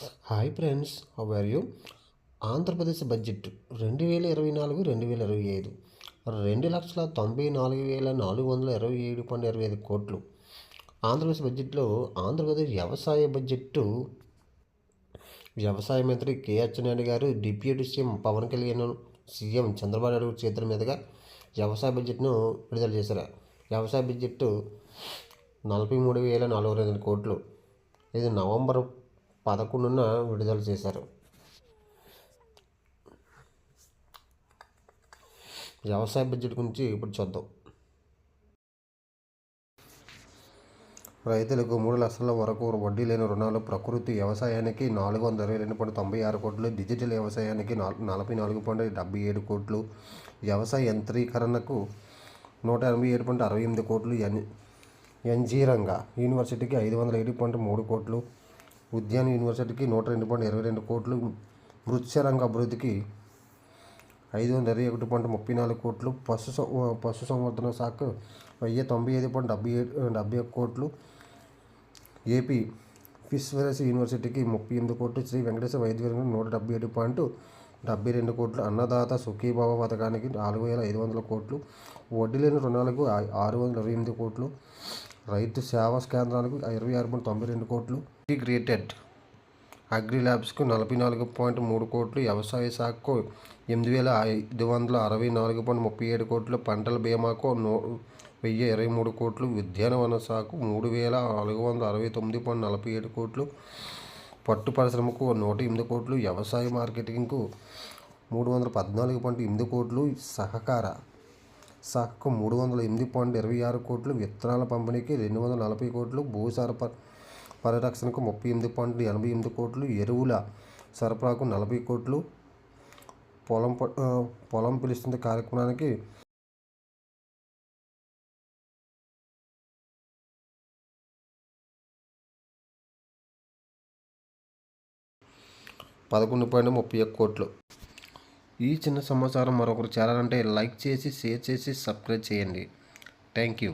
Hi friends how you? Andhra Pradesh budget రెండు వేల ఇరవై నాలుగు రెండు వేల ఇరవై ఐదు. రెండు లక్షల తొంభై నాలుగు వేల నాలుగు వందల ఇరవై ఏడు పాయింట్ ఇరవై ఐదు కోట్లు. ఆంధ్రప్రదేశ్ బడ్జెట్లో ఆంధ్రప్రదేశ్ వ్యవసాయ బడ్జెట్ వ్యవసాయ మంత్రి కేఆర్ నాయుడు గారు deputy CM Pawan Kalyan CM Chandrababu Naidu చేతుల మీదుగా వ్యవసాయ బడ్జెట్ను విడుదల చేశారు. వ్యవసాయ బడ్జెట్ నలభై మూడు వేల నాలుగు వందల ఎనిమిది కోట్లు. ఇది నవంబర్ పదకొండున విడుదల చేశారు. వ్యవసాయ బడ్జెట్ గురించి ఇప్పుడు చూద్దాం. రైతులకు మూడు లక్షల వరకు వడ్డీ లేని రుణాలు ప్రకృతి వ్యవసాయానికి నాలుగు వందల ఇరవై రెండు పాయింట్ తొంభై ఆరు కోట్లు డిజిటల్ వ్యవసాయానికి నలభై నాలుగు పాయింట్ డెబ్బై ఏడు కోట్లు వ్యవసాయ యంత్రీకరణకు నూట ఎనభై ఏడు పాయింట్ అరవై ఎనిమిది కోట్లు ఎన్ ఎన్జీ రంగ యూనివర్సిటీకి ఐదు వందల ఏడు పాయింట్ మూడు కోట్లు ఉద్యాన్ యూనివర్సిటీకి నూట రెండు పాయింట్ ఇరవై రెండు కోట్లు మృత్స్యరంగ అభివృద్ధికి ఐదు వందల ఇరవై ఒకటి పాయింట్ ముప్పై నాలుగు కోట్లు పశు పశు సంవర్ధన శాఖ వెయ్యి తొంభై ఐదు పాయింట్ డెబ్బై ఏడు డెబ్బై ఒక కోట్లు. ఏపీ ఫిషరీస్ యూనివర్సిటీకి ముప్పై ఎనిమిది కోట్లు శ్రీ వెంకటేశ్వర వైద్య నూట డెబ్బై ఏడు పాయింట్ డెబ్బై రెండు కోట్లు అన్నదాత సుఖీభావ పథకానికి నాలుగు వేల ఐదు వందల కోట్లు వడ్డీ లేని రుణాలకు ఆరు వందల ఇరవై ఎనిమిది కోట్లు రైతు సేవా కేంద్రాలకు ఇరవై ఆరు పాయింట్ తొంభై రెండు కోట్లు. ఇంటిగ్రేటెడ్ అగ్రి ల్యాబ్స్కు నలభై నాలుగు పాయింట్ మూడు కోట్లు వ్యవసాయ శాఖకు ఎనిమిది వేల ఐదు వందల అరవై నాలుగు పాయింట్ ముప్పై ఏడు కోట్లు పంటల బీమాకు నూ వెయ్యి ఇరవై మూడు కోట్లు ఉద్యానవన శాఖకు మూడు వేల నాలుగు వందల అరవై తొమ్మిది పాయింట్ నలభై ఏడు కోట్లు పట్టు పరిశ్రమకు నూట ఎనిమిది కోట్లు వ్యవసాయ మార్కెటింగ్కు మూడు వందల పద్నాలుగు పాయింట్ ఎనిమిది కోట్లు సహకార సహకు మూడు వందల ఎనిమిది పాయింట్ ఇరవై ఆరు కోట్లు విత్తనాల పంపిణీకి రెండు వందల నలభై కోట్లు భూసార ప పరిరక్షణకు ముప్పై ఎనిమిది పాయింట్ ఎనభై ఎనిమిది కోట్లు ఎరువుల సరఫరాకు నలభై కోట్లు పొలం పొలం పిలుస్తుంది కార్యక్రమానికి పదకొండు పాయింట్ ముప్పై ఒక్క కోట్లు. ఈ చిన్న సమాచారం మరొకరు చేరాలంటే లైక్ చేసి షేర్ చేసి సబ్స్క్రైబ్ చేయండి. Thank you.